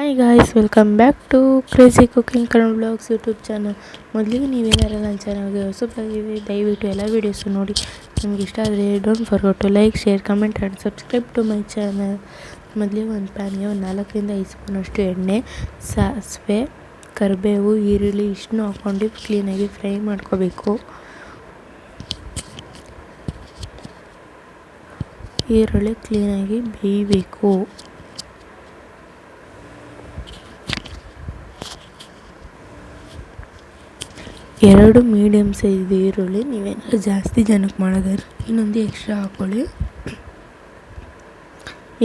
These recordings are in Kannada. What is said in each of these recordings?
Hi guys welcome back to crazy cooking Kannada blogs YouTube channel ಮೊದಲಿಗೆ ನೀವೇನಾರ ನನ್ನ ಚಾನಲ್ಗೆ ಹೊಸಬಾಗಿವೆ ದಯವಿಟ್ಟು ಎಲ್ಲ ವೀಡಿಯೋಸು ನೋಡಿ. ನಿಮ್ಗೆ ಇಷ್ಟ ಆದರೆ don't forget to like share comment and subscribe to my channel ಮೊದಲಿಗೆ ಒಂದು ಪ್ಯಾನ್ಗೆ ಒಂದು ನಾಲ್ಕರಿಂದ ಐದು ಸ್ಪೂನಷ್ಟು ಎಣ್ಣೆ ಸಾಸಿವೆ ಕರಿಬೇವು, ಈರುಳ್ಳಿ ಇಷ್ಟನ್ನು ಹಾಕ್ಕೊಂಡು ಕ್ಲೀನಾಗಿ ಫ್ರೈ ಮಾಡ್ಕೋಬೇಕು. ಈರುಳ್ಳಿ ಕ್ಲೀನಾಗಿ ಬೇಯಬೇಕು. ಎರಡು ಮೀಡಿಯಮ್ ಸೈಜ್ ಈರುಳ್ಳಿ ನೀವೇನಾದ್ರು ಜಾಸ್ತಿ ಜನಕ್ಕೆ ಮಾಡೋದಾದ್ರೆ ಇನ್ನೊಂದು ಎಕ್ಸ್ಟ್ರಾ ಹಾಕ್ಕೊಳ್ಳಿ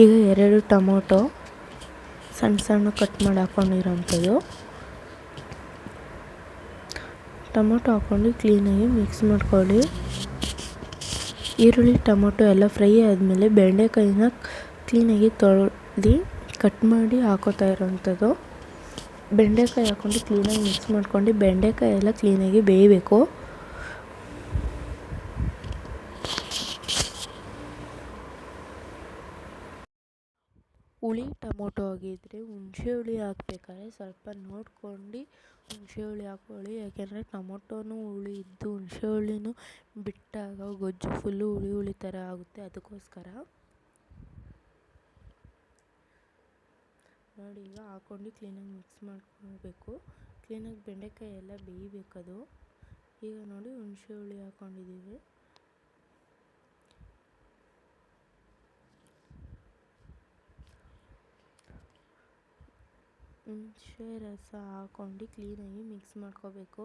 ಈಗ ಎರಡು ಟೊಮೊಟೊ ಸಣ್ಣ ಸಣ್ಣ ಕಟ್ ಮಾಡಿ ಹಾಕ್ಕೊಂಡಿರೋಂಥದ್ದು ಟೊಮೊಟೊ ಹಾಕ್ಕೊಂಡು ಕ್ಲೀನಾಗಿ ಮಿಕ್ಸ್ ಮಾಡ್ಕೊಳ್ಳಿ. ಈರುಳ್ಳಿ, ಟೊಮೊಟೊ ಎಲ್ಲ ಫ್ರೈ ಆದಮೇಲೆ ಬೆಂಡೆಕಾಯಿನ ಕ್ಲೀನಾಗಿ ತೊಳೆದು ಕಟ್ ಮಾಡಿ ಹಾಕೋತಾ ಇರೋವಂಥದ್ದು ಬೆಂಡೆಕಾಯಿ ಹಾಕ್ಕೊಂಡು ಕ್ಲೀನಾಗಿ ಮಿಕ್ಸ್ ಮಾಡ್ಕೊಂಡು ಬೆಂಡೆಕಾಯಿ ಎಲ್ಲ ಕ್ಲೀನಾಗಿ ಬೇಯಬೇಕು. ಹುಳಿ, ಟೊಮೊಟೊ ಆಗಿದ್ದರೆ ಹುಣಸೆ ಹುಳಿ ಹಾಕ್ಬೇಕಾದ್ರೆ ಸ್ವಲ್ಪ ನೋಡ್ಕೊಂಡು ಹುಣಸೆ ಹುಳಿ ಹಾಕ್ಕೊಳ್ಳಿ ಯಾಕೆಂದರೆ ಟೊಮೊಟೊನೂ ಹುಳಿ ಇದ್ದು ಹುಣಸೆ ಹುಳಿನೂ ಬಿಟ್ಟಾಗ ಗೊಜ್ಜು ಫುಲ್ಲು ಹುಳಿ ಹುಳಿ ಥರ ಆಗುತ್ತೆ ಅದಕ್ಕೋಸ್ಕರ. ನೋಡಿ, ಈಗ ಹಾಕ್ಕೊಂಡು ಕ್ಲೀನಾಗಿ ಮಿಕ್ಸ್ ಮಾಡ್ಕೊಳ್ಬೇಕು ಕ್ಲೀನಾಗಿ ಬೆಂಡೆಕಾಯಿ ಎಲ್ಲ ಬೇಯಬೇಕದು. ಈಗ ನೋಡಿ ಹುಣಸೆ ಹುಳಿ ಹಾಕ್ಕೊಂಡಿದ್ದೀವಿ ಹುಣಸೆ ರಸ ಹಾಕ್ಕೊಂಡು ಕ್ಲೀನಾಗಿ ಮಿಕ್ಸ್ ಮಾಡ್ಕೋಬೇಕು.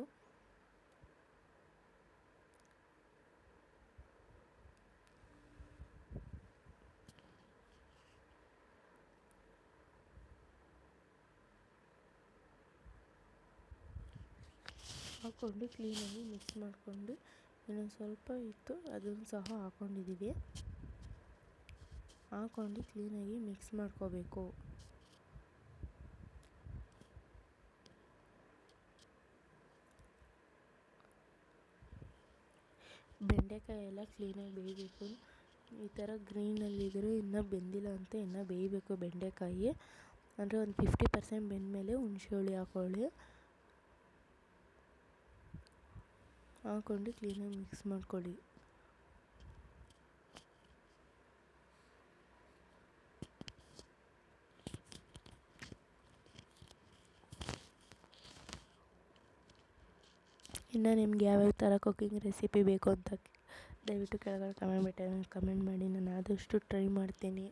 ಹಾಕ್ಕೊಂಡು ಕ್ಲೀನಾಗಿ ಮಿಕ್ಸ್ ಮಾಡಿಕೊಂಡು ಇನ್ನೊಂದು ಸ್ವಲ್ಪ ಇತ್ತು ಅದನ್ನು ಸಹ ಹಾಕ್ಕೊಂಡಿದ್ದೀವಿ ಹಾಕ್ಕೊಂಡು ಕ್ಲೀನಾಗಿ ಮಿಕ್ಸ್ ಮಾಡ್ಕೋಬೇಕು. ಬೆಂಡೆಕಾಯಿ ಎಲ್ಲ ಕ್ಲೀನಾಗಿ ಬೇಯಬೇಕು. ಈ ಥರ ಗ್ರೀನಲ್ಲಿದ್ದರೂ ಇನ್ನೂ ಬೆಂದಿಲ್ಲ ಅಂತ ಇನ್ನೂ ಬೇಯಬೇಕು ಬೆಂಡೆಕಾಯಿ. ಅಂದರೆ ಒಂದು ಫಿಫ್ಟಿ ಪರ್ಸೆಂಟ್ ಬೆಂದಮೇಲೆ ಹುಣಸೆ ಹುಳಿ ಹಾಕ್ಕೊಳ್ಳಿ ಹಾಕ್ಕೊಂಡು ಕ್ಲೀನಾಗಿ ಮಿಕ್ಸ್ ಮಾಡ್ಕೊಳ್ಳಿ. ಇನ್ನು ನಿಮ್ಗೆ ಯಾವ್ಯಾವ ಥರ ಕುಕ್ಕಿಂಗ್ ರೆಸಿಪಿ ಬೇಕು ಅಂತ ದಯವಿಟ್ಟು ಕೆಳಗಡೆ ಕಮೆಂಟ್ ಬಿಟ್ಟು ಕಮೆಂಟ್ ಮಾಡಿ, ನಾನು ಆದಷ್ಟು ಟ್ರೈ ಮಾಡ್ತೀನಿ.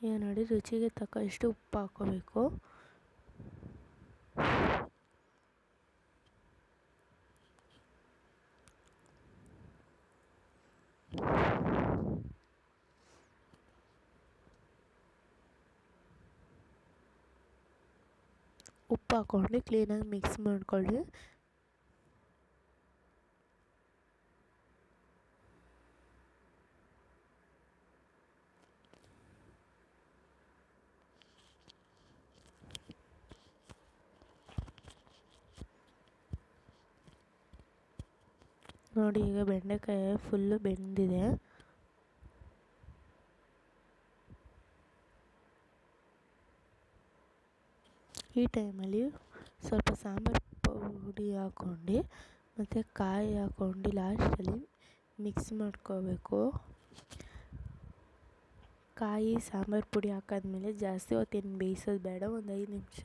ನೋಡಿ ರುಚಿಗೆ ತಕ್ಕಷ್ಟು ಉಪ್ಪು ಹಾಕ್ಕೋಬೇಕು ಉಪ್ಪು ಹಾಕ್ಕೊಂಡು ಕ್ಲೀನಾಗಿ ಮಿಕ್ಸ್ ಮಾಡ್ಕೊಳ್ಳಿ. ನೋಡಿ, ಈಗ ಬೆಂಡೆಕಾಯಿ ಫುಲ್ಲು ಬೆಂದಿದೆ. ಈ ಟೈಮಲ್ಲಿ ಸ್ವಲ್ಪ ಸಾಂಬಾರು ಪುಡಿ ಹಾಕ್ಕೊಂಡು ಮತ್ತು ಕಾಯಿ ಹಾಕ್ಕೊಂಡು ಲಾಸ್ಟಲ್ಲಿ ಮಿಕ್ಸ್ ಮಾಡ್ಕೋಬೇಕು. ಕಾಯಿ, ಸಾಂಬಾರು ಪುಡಿ ಹಾಕಾದ್ಮೇಲೆ ಜಾಸ್ತಿ ಹೊತ್ತೇನು ಬೇಯಿಸೋದು ಬೇಡ. ಒಂದು ಐದು ನಿಮಿಷ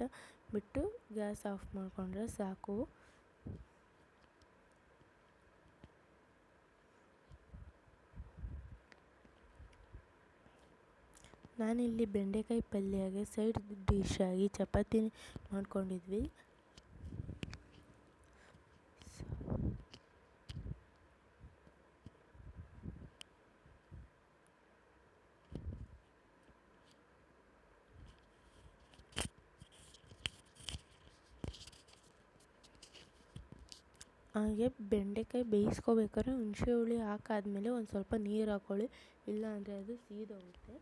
ಬಿಟ್ಟು ಗ್ಯಾಸ್ ಆಫ್ ಮಾಡಿಕೊಂಡ್ರೆ ಸಾಕು. ನಾನಿಲ್ಲಿ ಬೆಂಡೆಕಾಯಿ ಪಲ್ಯಗೆ ಸೈಡ್ ಡಿಶ್ ಆಗಿ ಚಪಾತಿ ಮಾಡ್ಕೊಂಡಿದ್ವಿ. ಹಾಗೆ ಬೆಂಡೆಕಾಯಿ ಬೇಯಿಸ್ಕೋಬೇಕಾದ್ರೆ ಹುಣಸೆ ಹುಳಿ ಹಾಕಾದ್ಮೇಲೆ ಒಂದು ಸ್ವಲ್ಪ ನೀರು ಹಾಕ್ಕೊಳ್ಳಿ ಇಲ್ಲ ಅಂದರೆ ಅದು ಸೀದೋಗುತ್ತೆ.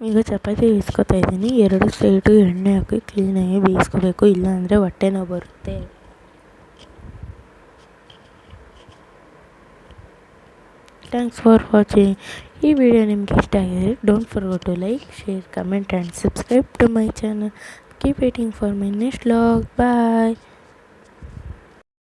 ಈಗ ಚಪಾತಿ ಬೇಯಿಸ್ಕೊತಾ ಇದ್ದೀನಿ. ಎರಡು ಸೈಡು ಎಣ್ಣೆ ಹಾಕಿ ಕ್ಲೀನಾಗಿ ಬೇಯಿಸ್ಕೋಬೇಕು. ಇಲ್ಲಾಂದರೆ ಹೊಟ್ಟೆ ನೋವು ಬರುತ್ತೆ. ಥ್ಯಾಂಕ್ಸ್ ಫಾರ್ ವಾಚಿಂಗ್ ಈ ವಿಡಿಯೋ ನಿಮ್ಗೆ ಇಷ್ಟ ಆಗಿದೆ don't forget to like share comment and subscribe to my channel keep waiting for my next log bye